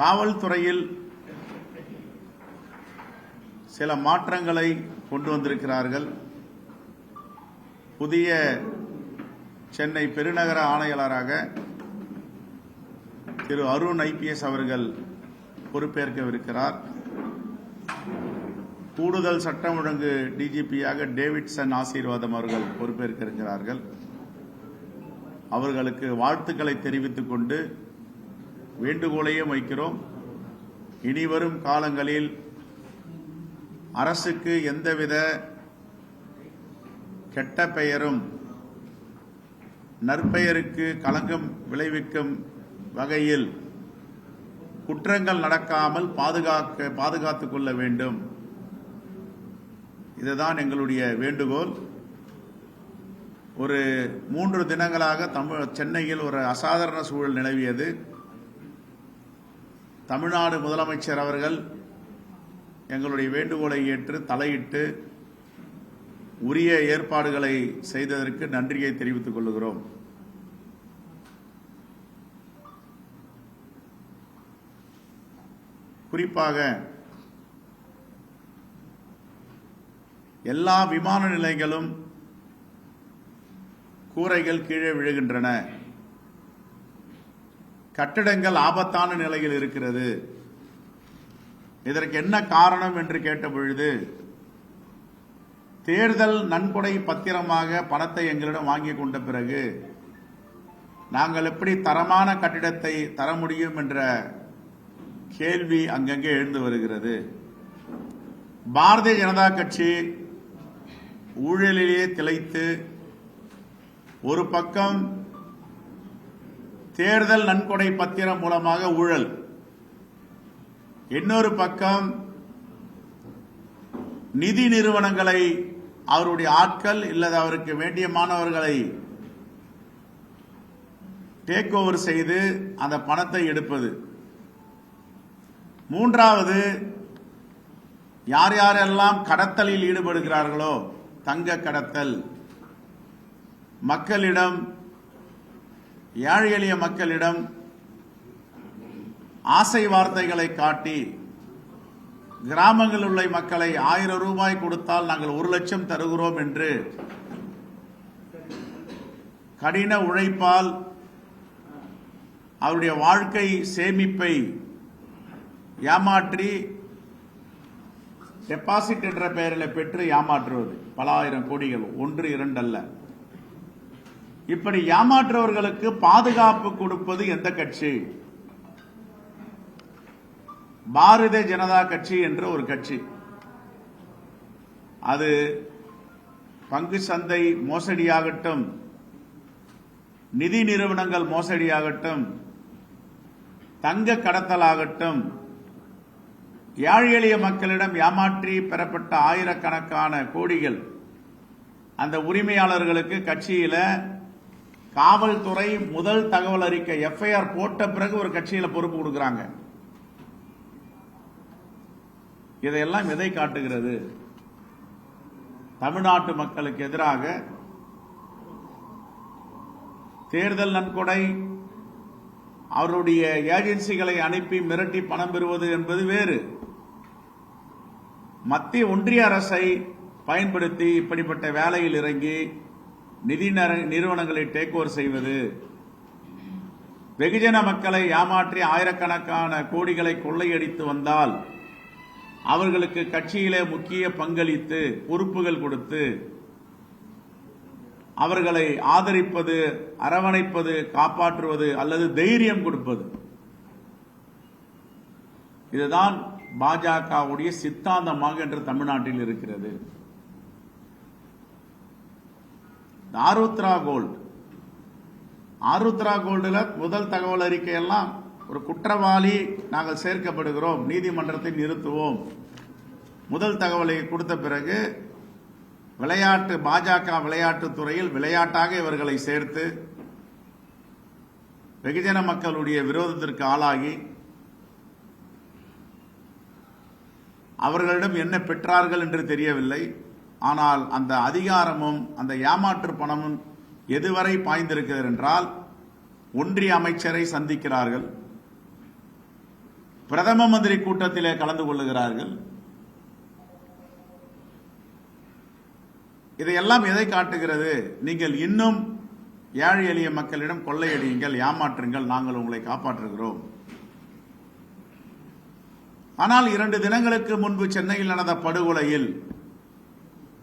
காவல்துறையில் சில மாற்றங்களை கொண்டு வந்திருக்கிறார்கள். புதிய சென்னை பெருநகர ஆணையாளராக திரு அருண் ஐபிஎஸ் அவர்கள் பொறுப்பேற்கவிருக்கிறார். கூடுதல் சட்டம் ஒழுங்கு டிஜிபியாக டேவிட்சன் ஆசீர்வாதம் அவர்கள் பொறுப்பேற்க இருக்கிறார்கள் அவர்களுக்கு வாழ்த்துக்களை தெரிவித்துக் கொண்டு வேண்டுகோளையும் வைக்கிறோம். இனிவரும் காலங்களில் அரசுக்கு எந்தவித கெட்ட பெயரும் நற்பெயருக்கு களங்கம் விளைவிக்கும் வகையில் குற்றங்கள் நடக்காமல் பாதுகாக்க பாதுகாத்துக் கொள்ள வேண்டும். இதுதான் எங்களுடைய வேண்டுகோள். ஒரு மூன்று தினங்களாக தமிழ் சென்னையில் ஒரு அசாதாரண சூழல் நிலவியது. தமிழ்நாடு முதலமைச்சர் அவர்கள் எங்களுடைய வேண்டுகோளை ஏற்று தலையிட்டு உரிய ஏற்பாடுகளை செய்ததற்கு நன்றியை தெரிவித்துக் கொள்கிறோம் குறிப்பாக எல்லா விமான நிலையங்களும் கூரைகள் கீழே விழுகின்றன. கட்டிடங்கள் ஆபத்தான நிலையில் இருக்கிறது. இதற்கு என்ன காரணம் என்று கேட்ட பொழுது தேர்தல் நன்கொடை பத்திரமாக பணத்தை எங்களிடம் வாங்கி கொண்ட பிறகு நாங்கள் எப்படி தரமான கட்டிடத்தை தர முடியும் என்ற கேள்வி அங்கங்கே எழுந்து வருகிறது. பாரதிய ஜனதா கட்சி ஊழலிலே திளைத்து ஒரு பக்கம் தேர்தல் நன்கொடை பத்திரம் மூலமாக ஊழல். இன்னொரு பக்கம் நிதி நிறுவனங்களை அவருடைய ஆட்கள் இல்லது அவருக்கு வேண்டிய மாணவர்களை டேக் ஓவர் செய்து அந்த பணத்தை எடுப்பது. மூன்றாவது யார் யாரெல்லாம் கடத்தலில் ஈடுபடுகிறார்களோ தங்க கடத்தல். மக்களிடம் ஏழை எளிய மக்களிடம் ஆசை வார்த்தைகளை காட்டி கிராமங்களில் உள்ள மக்களை ஆயிரம் ரூபாய் கொடுத்தால் நாங்கள் ஒரு லட்சம் தருகிறோம் என்று கடின உழைப்பால் அவருடைய வாழ்க்கை சேமிப்பை ஏமாற்றி டெபாசிட் என்ற பெயரில் பெற்று ஏமாற்றுவது. பல ஆயிரம் கோடிகள் ஒன்று இரண்டு அல்ல. இப்படி ஏமாற்றவர்களுக்கு பாதுகாப்பு கொடுப்பது எந்த கட்சி? பாரதிய ஜனதா கட்சி என்ற ஒரு கட்சி. அது பங்கு சந்தை மோசடியாகட்டும் நிதி நிறுவனங்கள் மோசடியாகட்டும் தங்க கடத்தலாகட்டும் ஏழை எளிய மக்களிடம் ஏமாற்றி பெறப்பட்ட ஆயிரக்கணக்கான கோடிகள் அந்த உரிமையாளர்களுக்கு கட்சியில காவல்துறை முதல் தகவல் அறிக்கை எஃப்ஐஆர் போட்ட பிறகு ஒரு கட்சியில பொறுப்பு கொடுக்குறாங்க. இதையெல்லாம் எதை காட்டுகிறது. தமிழ்நாட்டு மக்களுக்கு எதிராக தேர்தல் நன்கொடை அவருடைய ஏஜென்சிகளை அனுப்பி மிரட்டி பணம் பெறுவது என்பது வேறு. மத்திய ஒன்றிய அரசை பயன்படுத்தி இப்படிப்பட்ட வேலையில் இறங்கி நிதி நர- நிறுவனங்களை டேக் ஓவர் செய்வது. வெகுஜன மக்களை ஏமாற்றி ஆயிரக்கணக்கான கோடிகளை கொள்ளையடித்து வந்தால் அவர்களுக்கு கட்சியிலே முக்கிய பங்களித்து பொறுப்புகள் கொடுத்து அவர்களை ஆதரிப்பது அரவணைப்பது காப்பாற்றுவது அல்லது தைரியம் கொடுப்பது. இதுதான் பாஜகவுடைய சித்தாந்தமாக என்று தமிழ்நாட்டில் இருக்கிறது இந்த ஆருத்ரா கோல்டு. ஆருத்ரா கோல்டுல முதல் தகவல் அறிக்கை எல்லாம் ஒரு குற்றவாளி நாங்கள் சேர்க்கப்படுகிறோம் நீதிமன்றத்தை நிறுத்துவோம். முதல் தகவலை கொடுத்த பிறகு விளையாட்டு பாஜக விளையாட்டுத் துறையில் விளையாட்டாக இவர்களை சேர்த்து வெகுஜன மக்களுடைய விரோதத்திற்கு ஆளாகி அவர்களிடம் என்ன பெற்றார்கள் என்று தெரியவில்லை. ஆனால் அந்த அதிகாரமும் அந்த ஏமாற்று பணமும் எதுவரை பாய்ந்திருக்கிறது என்றால் ஒன்றிய அமைச்சரை சந்திக்கிறார்கள். பிரதம மந்திரி கூட்டத்திலே கலந்து கொள்ளுகிறார்கள். இதையெல்லாம் எதை காட்டுகிறது? நீங்கள் இன்னும் ஏழை எளிய மக்களிடம் கொள்ளையடியுங்கள் ஏமாற்றுங்கள் நாங்கள் உங்களை காப்பாற்றுகிறோம். ஆனால் இரண்டு தினங்களுக்கு முன்பு சென்னையில் நடந்த படுகொலையில்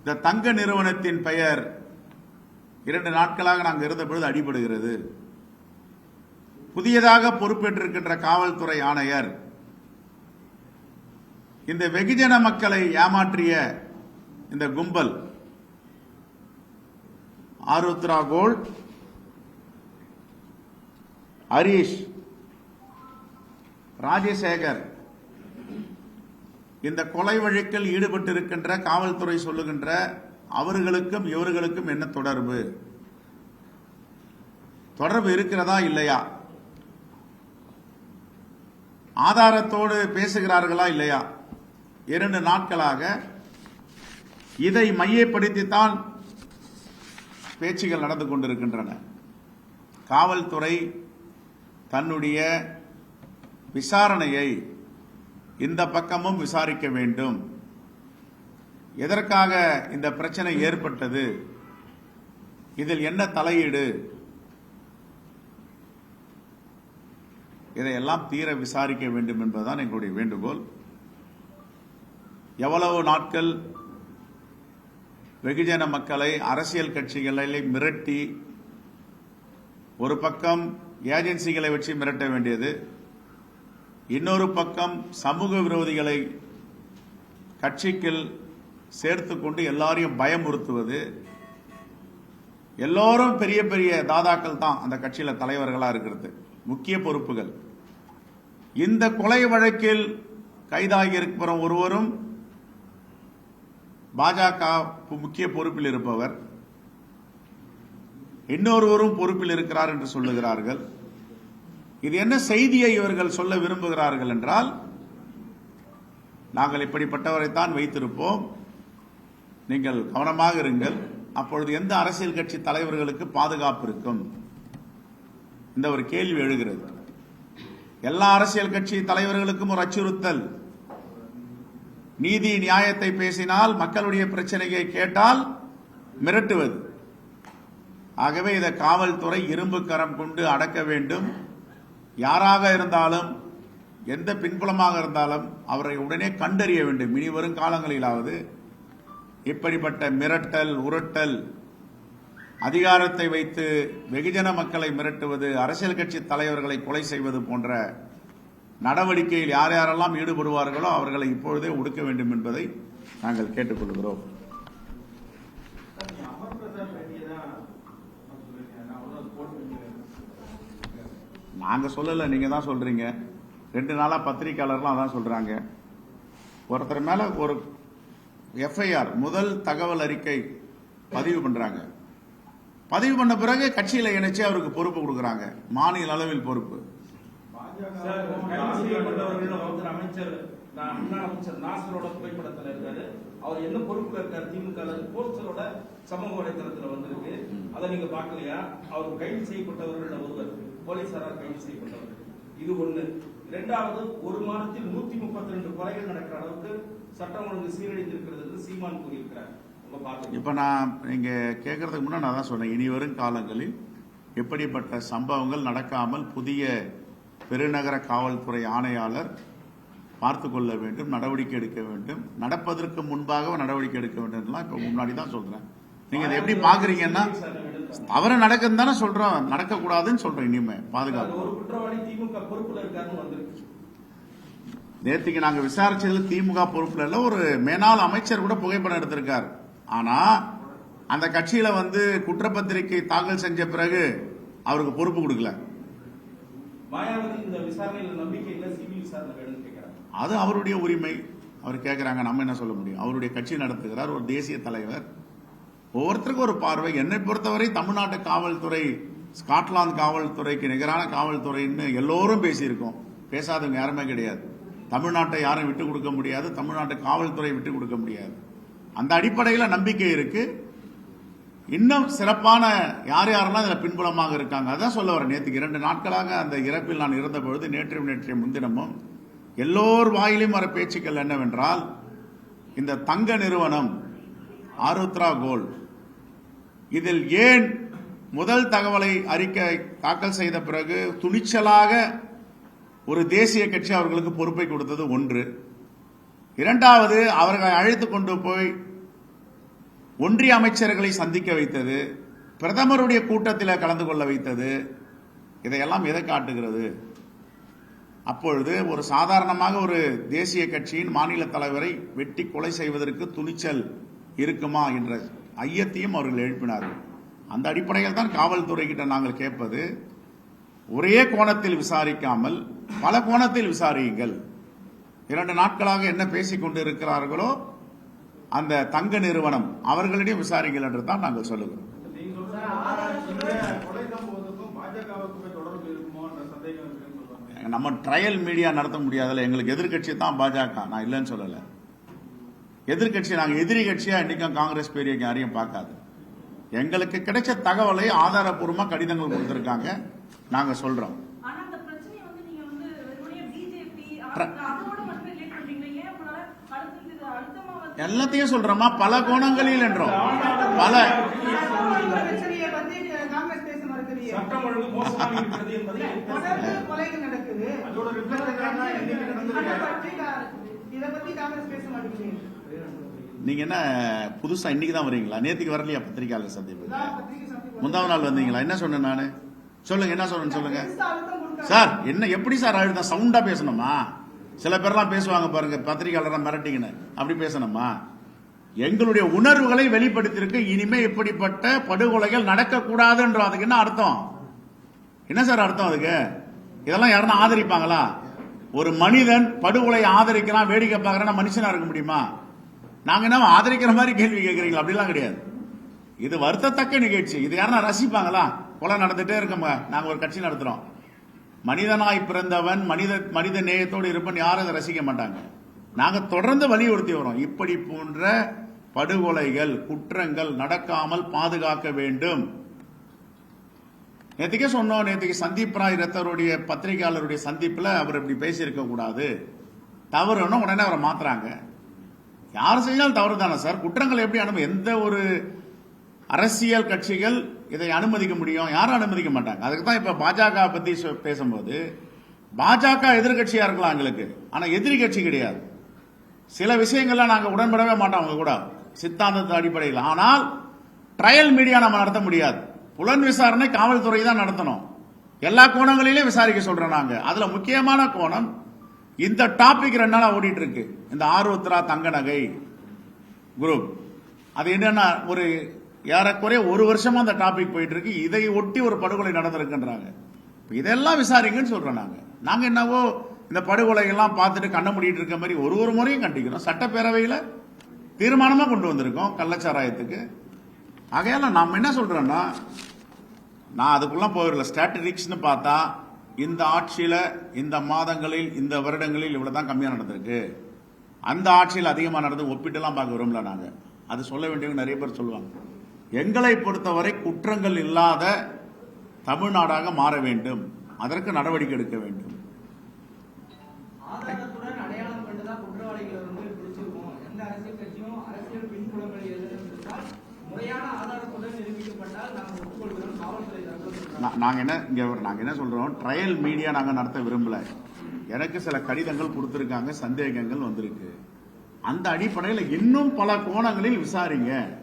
இந்த தங்க நிறுவனத்தின் பெயர் இரண்டு நாட்களாக நாங்கள் இருந்த பொழுது அடிபடுகிறது. புதியதாக பொறுப்பேற்றிருக்கின்ற காவல்துறை ஆணையர் இந்த வெகுஜன மக்களை ஏமாற்றிய இந்த கும்பல் ஆருத்ரா கோல்ட் ஹரீஷ் ராஜசேகர் இந்த கொலை வழக்கில் ஈடுபட்டிருக்கின்ற காவல்துறை சொல்லுகின்ற அவர்களுக்கும் இவர்களுக்கும் என்ன தொடர்பு? தொடர்பு இருக்கிறதா இல்லையா? ஆதாரத்தோடு பேசுகிறார்களா இல்லையா? இரண்டு நாட்களாக இதை மையப்படுத்தித்தான் பேச்சுகள் நடந்து கொண்டிருக்கின்றன. காவல்துறை தன்னுடைய விசாரணையை இந்த பக்கமும் விசாரிக்க வேண்டும். எதற்காக இந்த பிரச்சனை ஏற்பட்டது? இதில் என்ன தலையீடு? இதையெல்லாம் தீர விசாரிக்க வேண்டும் என்பதுதான் எங்களுடைய வேண்டுகோள். எவ்வளவு நாட்கள் வெகுஜன மக்களை அரசியல் கட்சிகளை மிரட்டி ஒரு பக்கம் ஏஜென்சிகளை வச்சு மிரட்ட வேண்டியது இன்னொரு பக்கம் சமூக விரோதிகளை கட்சிக்குள் சேர்த்து கொண்டு எல்லாரையும் பயமுறுத்துவது எல்லோரும் பெரிய பெரிய தாதாக்கள் தான் அந்த கட்சியில தலைவர்களா இருக்கிறது. முக்கிய பொறுப்புகள். இந்த கொலை வழக்கில் கைதாகி இருக்கிற ஒருவரும் பாஜக முக்கிய பொறுப்பில் இருப்பவர். இன்னொருவரும் பொறுப்பில் இருக்கிறார் என்று சொல்லுகிறார்கள். இது என்ன செய்தியை இவர்கள் சொல்ல விரும்புகிறார்கள் என்றால் நாங்கள் இப்படிப்பட்டவரைத்தான் வைத்திருப்போம். நீங்கள் கவனமாக இருங்கள். அப்பொழுது எந்த அரசியல் கட்சி தலைவர்களுக்கு பாதுகாப்பு இருக்கும்? இந்த ஒரு கேள்வி எழுகிறது. எல்லா அரசியல் கட்சி தலைவர்களுக்கும் ஒரு அச்சுறுத்தல். நீதி நியாயத்தை பேசினால் மக்களுடைய பிரச்சனையை கேட்டால் மிரட்டுவது. ஆகவே இதை காவல்துறை இரும்பு கரம் கொண்டு அடக்க வேண்டும். யாராக இருந்தாலும் எந்த பின்புலமாக இருந்தாலும் அவரை உடனே கண்டறிய வேண்டும். இனி வரும் காலங்களிலாவது இப்படிப்பட்ட மிரட்டல் உருட்டல் அதிகாரத்தை வைத்து வெகுஜன மக்களை மிரட்டுவது அரசியல் கட்சி தலைவர்களை கொலை செய்வது போன்ற நடவடிக்கையில் யார் யாரெல்லாம் ஈடுபடுவார்களோ அவர்களை இப்பொழுதே ஒடுக்க வேண்டும் என்பதை நாங்கள் கேட்டுக்கொள்கிறோம். நாங்க சொல்லல நீங்க தான் சொல்றீங்க. ரெண்டு நாளா பத்திரிக்கையாளர்லாம் அதான் சொல்றாங்க. ஒருத்தர் மேல ஒரு எஃப்ஐஆர் முதல் தகவல் அறிக்கை பதிவு பண்றாங்க. பதிவு பண்ண பிறகு கட்சியில இணைச்சு அவருக்கு பொறுப்பு கொடுக்கறாங்க. மாநில அளவில் பொறுப்பு. அமைச்சர் முன்னாள் அமைச்சர் நாசரோட புகைப்படத்துல இருக்காரு. அவர் என்ன பொறுப்புல இருக்காரு? திமுக? போஸ்டரோட சமூக வலைதளத்துல வந்திருக்கு. அதை நீங்க பார்க்கலையா? அவர் கைது செய்யப்பட்டவர்கள் ஒருவர். போலீசாரால் கைது செய்யப்பட்டவர் இது ஒண்ணு. இரண்டாவது ஒரு மாதத்தில் நூத்தி முப்பத்தி ரெண்டு கொலைகள் நடக்கிற அளவுக்கு சட்டம் ஒழுங்கு சீரழிந்திருக்கிறது என்று சீமான் கூறியிருக்கிறார். இப்ப நான் நீங்க கேட்கறதுக்கு முன்னாடி நான் தான் சொன்னேன் இனி வரும் காலங்களில் இப்படிப்பட்ட சம்பவங்கள் நடக்காமல் புதிய பெருநகர காவல்துறை ஆணையாளர் பார்த்து கொள்ள வேண்டும் நடவடிக்கை எடுக்க வேண்டும். நடப்பதற்கு முன்பாக நடவடிக்கை எடுக்க வேண்டும் இப்ப முன்னாடி தான் சொல்றேன். நீங்க இதை எப்படி பாக்குறீங்கன்னா தவறு நடக்குதுன்னு தானே சொல்றோம். நடக்கக்கூடாதுன்னு சொல்றேன் இனிமே பாதுகாப்பு. நேற்றுக்கு நாங்க விசாரிச்சதுல திமுக பொறுப்புல இல்ல ஒரு மேனாள் அமைச்சர் கூட புகைப்படம் எடுத்திருக்கார். ஆனா அந்த கட்சியில வந்து குற்றப்பத்திரிகை தாக்கல் செஞ்ச பிறகு அவருக்கு பொறுப்பு கொடுக்கல. அது அவருடைய உரிமை. அவர் கேட்கறாங்க நம்ம என்ன சொல்ல முடியும்? அவருடைய கட்சி நடத்துகிறார் ஒரு தேசிய தலைவர். ஒவ்வொருத்தருக்கும் ஒரு பார்வை. என்னை பொறுத்தவரை தமிழ்நாட்டு காவல்துறை ஸ்காட்லாந்து காவல்துறைக்கு நிகரான காவல்துறைன்னு எல்லோரும் பேசியிருக்கோம். பேசாதவங்க யாருமே கிடையாது. தமிழ்நாட்டை யாரும் விட்டு கொடுக்க முடியாது. தமிழ்நாட்டு காவல்துறை விட்டு கொடுக்க முடியாது. அந்த அடிப்படையில் நம்பிக்கை இருக்கு. இன்னும் சிறப்பான யார் யாரெல்லாம் இதில் பின்புலமாக இருக்காங்க? அதான் சொல்ல வரேன். நேற்றுக்கு இரண்டு நாட்களாக அந்த இறப்பில் நான் இருந்த பொழுது நேற்று நேற்றைய முன்தினமும் எல்லோர் வாயிலும் வர பேச்சுக்கள் என்னவென்றால் இந்த தங்க நிறுவனம் ஆருத்ரா கோல்ட் இதில் ஏன் முதல் தகவலை அறிக்கை தாக்கல் செய்த பிறகு துணிச்சலாக ஒரு தேசிய கட்சி அவர்களுக்கு பொறுப்பை கொடுத்தது ஒன்று. இரண்டாவது அவர்களை அழைத்து கொண்டு போய் ஒன்றிய அமைச்சர்களை சந்திக்க வைத்தது பிரதமருடைய கூட்டத்தில் கலந்து கொள்ள வைத்தது. இதையெல்லாம் எதை காட்டுகிறது? அப்பொழுது ஒரு சாதாரணமாக ஒரு தேசிய கட்சியின் மாநில தலைவரை வெட்டி கொலை செய்வதற்கு துணிச்சல் இருக்குமா என்ற ஐயத்தையும் அவர்கள் எழுப்பினார்கள். அந்த அடிப்படையில் தான் காவல்துறை கிட்ட நாங்கள் கேட்பது ஒரே கோணத்தில் விசாரிக்காமல் பல கோணத்தில் விசாரியுங்கள். இரண்டு நாட்களாக என்ன பேசிக் கொண்டு இருக்கிறார்களோ அந்த தங்க நிறுவனம் அவர்களிடையே விசாரிங்கள் என்று தான் நாங்கள் சொல்லுகிறோம். நம்ம ட்ரையல் மீடியா நடத்த முடியாதுல்ல எங்களுக்கு எதிர்க்கட்சி தான் பாஜக. நான் இல்லைன்னு சொல்லலை. எதிர்க்கட்சி நாங்க எதிரி கட்சியா இன்னைக்கும் காங்கிரஸ் பெரிய யாரையும் பார்க்காது. எங்களுக்கு கிடைச்ச தகவலை ஆதாரப்பூர்வமா கடிதங்கள் கொடுத்திருக்காங்க. நாங்க சொல்றோம். ஆனா அந்த பிரச்சனையை வந்து நீங்க வந்து வெறுமனே பிஜேபி பிர- அதோட மட்டும் ரிலேட் பண்றீங்க ஏன் உங்களால அடுத்து இது அழுத்தமா வந்து எல்லாத்தையும் சொல்றோமா? பல கோணங்களில் என்றோம். பல. பிரச்சனையை பத்தி காங்கிரஸ் பேச மறுக்கிறீங்க சட்டம் ஒழுங்கு மோசமாக இருக்கிறது என்பதை தொடர்ந்து கொலைகள் நடக்குது. நீங்க என்ன புதுசா இன்னைக்கு தான் வரீங்களா நேத்துக்கு வரலையா பத்திரிகையாளர் சந்திப்பு? முந்தாவது நாள் வந்தீங்களா? என்ன சொன்னேன் நானு? சொல்லுங்க என்ன சொன்னேன்னு சொல்லுங்க. சார் என்ன எப்படி சார் அழுத்தம் சவுண்டா பேசணுமா? சில பேர்லாம் பேசுவாங்க பாருங்க பத்திரிகையாளர் மிரட்டிங்கன்னு அப்படி பேசணுமா? எங்களுடைய உணர்வுகளை வெளிப்படுத்தியிருக்கு. இனிமே இப்படிப்பட்ட படுகொலைகள் நடக்கக்கூடாதுன்ற அதுக்கு என்ன அர்த்தம்? என்ன சார் அர்த்தம் அதுக்கு? இதெல்லாம் யாருன்னா ஆதரிப்பாங்களா? ஒரு மனிதன் படுகொலை ஆதரிக்கிறான் வேடிக்கை பார்க்கறான் மனுஷனா இருக்க முடியுமா? நாங்க என்ன ஆதரிக்கிற மாதிரி கேள்வி கேட்கறீங்களா அப்படிலாம் கிடையாது. இது வருத்தத்தக்க நிகழ்ச்சி. இது யாருன்னா ரசிப்பாங்களா? கொலை நடந்துட்டே இருக்கோங்க நாங்க ஒரு கட்சி நடத்துறோம். மனிதனாய் பிறந்தவன் மனித மனித நேயத்தோடு இருப்பன் யாரும் அதை ரசிக்க மாட்டாங்க. நாங்க தொடர்ந்து வலியுறுத்தி வரோம் இப்படி போன்ற படுகொலைகள் குற்றங்கள் நடக்காமல் பாதுகாக்க வேண்டும். நேற்றுக்கே சொன்னோம். நேற்றுக்கு சந்தீப் ராய் ரத்தருடைய பத்திரிகையாளருடைய சந்திப்பில் அவர் இப்படி பேசியிருக்க கூடாது தவறுன்னு உடனே அவரை மாத்துறாங்க. யார் செஞ்சாலும் தவறு தானே சார்? குற்றங்கள் எப்படி அனுமதி எந்த ஒரு அரசியல் கட்சிகள் இதை அனுமதிக்க முடியும்? யாரும் அனுமதிக்க மாட்டாங்க. அதுக்கு தான் இப்ப பாஜக பத்தி பேசும்போது பாஜக எதிர்கட்சியா இருக்கலாம் எங்களுக்கு. ஆனா எதிரி கட்சி கிடையாது. சில விஷயங்கள்லாம் நாங்க உடன்படவே மாட்டோம் அவங்க கூட. சித்தாந்தத்து அடிப்படையில். ஆனால் ட்ரையல் மீடியா நம்ம நடத்த முடியாது. புலன் விசாரணை காவல்துறை தான் நடத்தணும். எல்லா கோணங்களிலும் விசாரிக்க சொல்றோம் நாங்க. அதுல முக்கியமான கோணம் இந்த டாபிக் ரெண்டு நாளாக ஓடிட்டு இருக்கு. இந்த ஆர்வத்ரா தங்க நகை குரூப் அது என்னன்னா ஒரு ஏறக்குறைய ஒரு வருஷமா அந்த டாபிக் போயிட்டு இருக்கு. இதை ஒட்டி ஒரு படுகொலை நடந்திருக்குன்றாங்க. இதெல்லாம் விசாரிங்கன்னு சொல்றோம் நாங்க. நாங்க என்னவோ இந்த படுகொலை எல்லாம் பார்த்துட்டு கண்ண முடிட்டு இருக்க மாதிரி ஒரு ஒரு முறையும் கண்டிக்கிறோம். சட்டப்பேரவையில தீர்மானமா கொண்டு வந்திருக்கோம் கள்ளச்சாராயத்துக்கு. ஆகையால நம்ம என்ன சொல்றோம்னா நான் அதுக்குள்ள போயிடல. ஸ்ட்ராட்டஜிக்ஸ்னு பார்த்தா இந்த ஆட்சியில் இந்த மாதங்களில் இந்த வருடங்களில் இவ்வளோ தான் கம்மியாக நடந்திருக்கு. அந்த ஆட்சியில் அதிகமாக நடந்து ஒப்பிட்டுலாம் பார்க்க விரும்பல நாங்கள் அது சொல்ல வேண்டியவங்க நிறைய பேர் சொல்லுவாங்க. எங்களை பொறுத்தவரை குற்றங்கள் இல்லாத தமிழ்நாடாக மாற வேண்டும். அதற்கு நடவடிக்கை எடுக்க வேண்டும் ஆதாரத்துடன் அடையாளம் கண்டுதான் குற்றவாளிகளை வந்து பிடிச்சிருக்கோம் எந்த அரசியல் கட்சியும் அரசியல் பின்புலங்கள் எதுவும் இருந்தால் முறையான ஆதாரத்துடன் நிரூபிக்கப்பட்டால் நாங்கள் ஒப்புக்கொள்கிறோம் காவல்துறை தரப்பில் நாங்க என்ன இங்க ஒரு- நாங்க என்ன சொல்றோம்? ட்ரையல் மீடியா நாங்க நடத்த விரும்பல. எனக்கு சில கடிதங்கள் கொடுத்திருக்காங்க சந்தேகங்கள் வந்திருக்கு. அந்த அடிப்படையில் இன்னும் பல கோணங்களில் விசாரிங்க.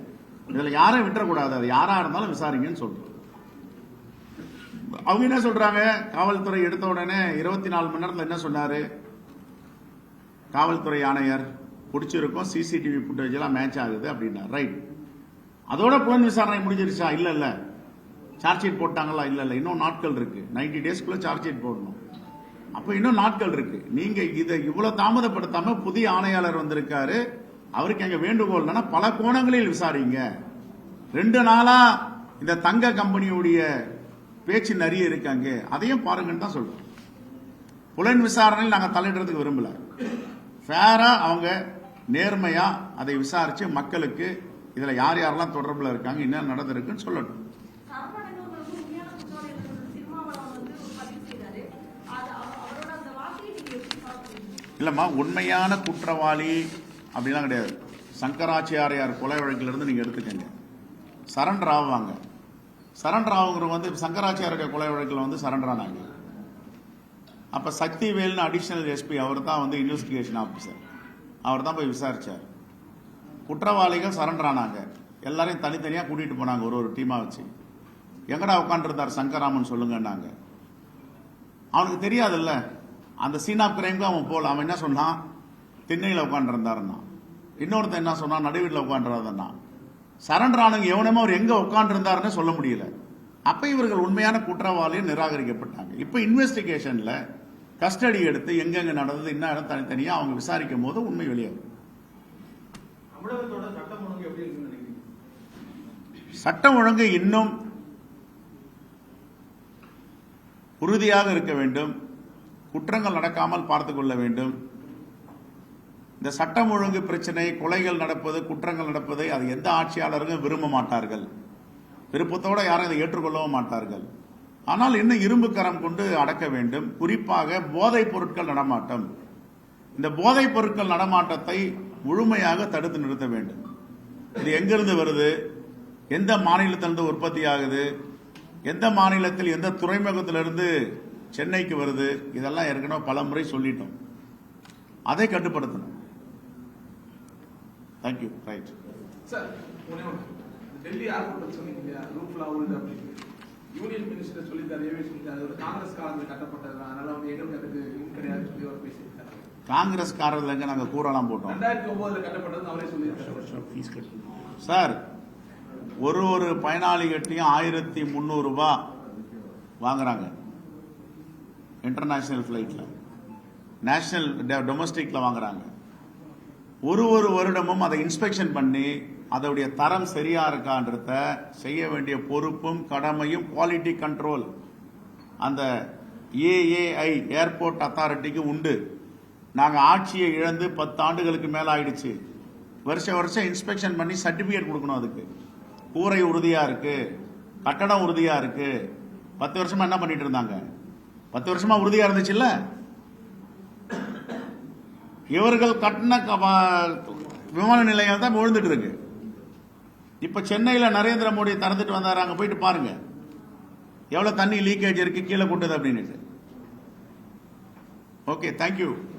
இதுல யாரையும் விட்டுறக்கூடாது அது யாரா இருந்தாலும் விசாரிங்கன்னு சொல்றோம். அவங்க என்ன சொல்றாங்க? காவல்துறை எடுத்த உடனே இருபத்தி நாலு மணி நேரத்தில் என்ன சொன்னாரு? காவல்துறை ஆணையர் பிடிச்சிருக்கோம் சிசிடிவி ஃபுட்டேஜ் எல்லாம் மேட்ச் ஆகுது அப்படின்னா ரைட் அதோட புலன் விசாரணை முடிஞ்சிருச்சா? இல்ல இல்லை. சார்ஜ் ஷீட் போட்டாங்களா இல்லை இல்லை இன்னும் நாட்கள் இருக்கு. 90 டேஸ்க்குள்ள சார்ஜ் ஷீட் போடணும். அப்போ இன்னும் நாட்கள் இருக்கு. நீங்க இதை இவ்வளவு தாமதப்படுத்தாம புதிய ஆணையாளர் வந்திருக்காரு. அவருக்கு எங்க வேண்டுகோள் என்னன்னா பல கோணங்களில் விசாரிங்க. ரெண்டு நாளா இந்த தங்க கம்பெனியுடைய பேச்சு நிறைய இருக்காங்க அதையும் பாருங்கன்னு தான் சொல்றோம் புலன் விசாரணையில் நாங்கள் தலையிடுறதுக்கு விரும்பல. ஃபேரா அவங்க நேர்மையா அதை விசாரிச்சு மக்களுக்கு இதுல யார் யாரெல்லாம் தொடர்பில் இருக்காங்க என்ன நடந்திருக்குன்னு சொல்லட்டும். இல்லைம்மா உண்மையான குற்றவாளி அப்படிலாம் கிடையாது. சங்கராச்சாரியார் கொலை வழக்கிலிருந்து நீங்கள் எடுத்துக்கங்க. சரண்டர் ஆவாங்க. சரண்டர் ஆகுங்கிற வந்து சங்கராச்சாரிய கொலை வழக்கில் வந்து சரண்டர் ஆனாங்க. அப்போ சக்திவேல்னு அடிஷனல் எஸ்பி அவர் தான் வந்து இன்வெஸ்டிகேஷன் ஆஃபீஸர் அவர் தான் போய் விசாரித்தார் குற்றவாளிகள் சரண்டர் ஆனாங்க. எல்லாரையும் தனித்தனியாக கூட்டிகிட்டு போனாங்க ஒரு ஒரு டீமாக வச்சு. எங்கடா உட்காந்துருந்தார் சங்கராமன் சொல்லுங்கன்னாங்க. அவனுக்கு தெரியாதுல்ல. அந்த சீன் ஆஃப் கிரைம்க்கு அவன் போல அவன் என்ன சொன்னான்? திண்ணையில் உட்காந்துருந்தாருன்னா இன்னொருத்தன் என்ன சொன்னான்? நடுவீட்டில் உட்காந்துருந்தா சரண்டர் ஆனவங்க எவனுமே அவர் எங்க உட்காந்துருந்தாருன்னு சொல்ல முடியல. அப்ப இவர்கள் உண்மையான குற்றவாளி நிராகரிக்கப்பட்டாங்க. இப்ப இன்வெஸ்டிகேஷன்ல கஸ்டடி எடுத்து எங்கெங்க நடந்தது என்ன இடம் தனித்தனியா அவங்க விசாரிக்கும் போது உண்மை வெளியாகும் சட்டம் ஒழுங்கு இன்னும் உறுதியாக இருக்க வேண்டும். குற்றங்கள் நடக்காமல் பார்த்துக்கொள்ள வேண்டும். இந்த சட்டம் ஒழுங்கு பிரச்சனை கொலைகள் நடப்பது குற்றங்கள் நடப்பதை அது எந்த ஆட்சியாளரும் விரும்ப மாட்டார்கள்? விருப்பத்தோடு யாரும் இதை ஏற்றுக்கொள்ளவும் மாட்டார்கள். ஆனால் இன்னும் இரும்பு கரம் கொண்டு அடக்க வேண்டும். குறிப்பாக போதைப் பொருட்கள் நடமாட்டம். இந்த போதைப் பொருட்கள் நடமாட்டத்தை முழுமையாக தடுத்து நிறுத்த வேண்டும். இது எங்கிருந்து வருது? எந்த மாநிலத்திலிருந்து உற்பத்தி ஆகுது? எந்த மாநிலத்தில் எந்த துறைமுகத்திலிருந்து சென்னைக்கு வருது இதெல்லாம் ஏற்கனவே பல முறை சொல்லிட்டோம். அதை கட்டுப்படுத்தணும். Thank you right sir. Delhi airport சொன்னீங்க இல்லையா உள்ள அப்படின்னு யூனியன் மினிஸ்டர் ஒரு காங்கிரஸ் காலத்தில் கட்டப்பட்டது. தான். அதனால வந்து அதுக்கு லிங்க் கிடையாதுன்னு சொல்லி அவர் பேசியிருக்காரு. காங்கிரஸ்காரர்கள் எங்க நாங்க கூறலாம் போட்டோம். ரெண்டாயிரத்தி ஒன்பதுல கட்டப்பட்டது அவரே சொல்லியிருக்காரு. சார் ஒரு ஒரு பயனாளிகிட்டையும் ஆயிரத்தி முந்நூறு ரூபாய் வாங்குறாங்க. இன்டர்நேஷனல் ஃப்ளைட்டில் நேஷ்னல் டொமஸ்டிக்கில் வாங்குறாங்க. ஒரு ஒரு வருடமும் அதை இன்ஸ்பெக்ஷன் பண்ணி அதோடைய தரம் சரியா இருக்கான்றத செய்ய வேண்டிய பொறுப்பும் கடமையும் குவாலிட்டி கண்ட்ரோல் அந்த ஏஏஐ ஏர்போர்ட் அத்தாரிட்டிக்கு உண்டு. நாங்கள் ஆட்சியை இழந்து பத்து ஆண்டுகளுக்கு மேல ஆயிடுச்சு வருஷம் வருஷம் இன்ஸ்பெக்ஷன் பண்ணி சர்டிபிகேட் கொடுக்கணும் அதுக்கு. கூரை உறுதியா இருக்கு கட்டடம் உறுதியா இருக்கு. பத்து வருஷமா என்ன பண்ணிட்டு இருந்தாங்க? பத்து வருஷமா உறுதியா இருந்துச்சுல்ல? இவர்கள் கட்டின விமான நிலையம் தான் விழுந்துட்டு இருக்கு. இப்ப சென்னையில நரேந்திர மோடி திறந்துட்டு வந்தாரு அங்க போயிட்டு பாருங்க. எவ்வளவு தண்ணி லீக்கேஜ் இருக்கு கீழே கொட்டுது அப்படின்னுட்டு. Okay thank you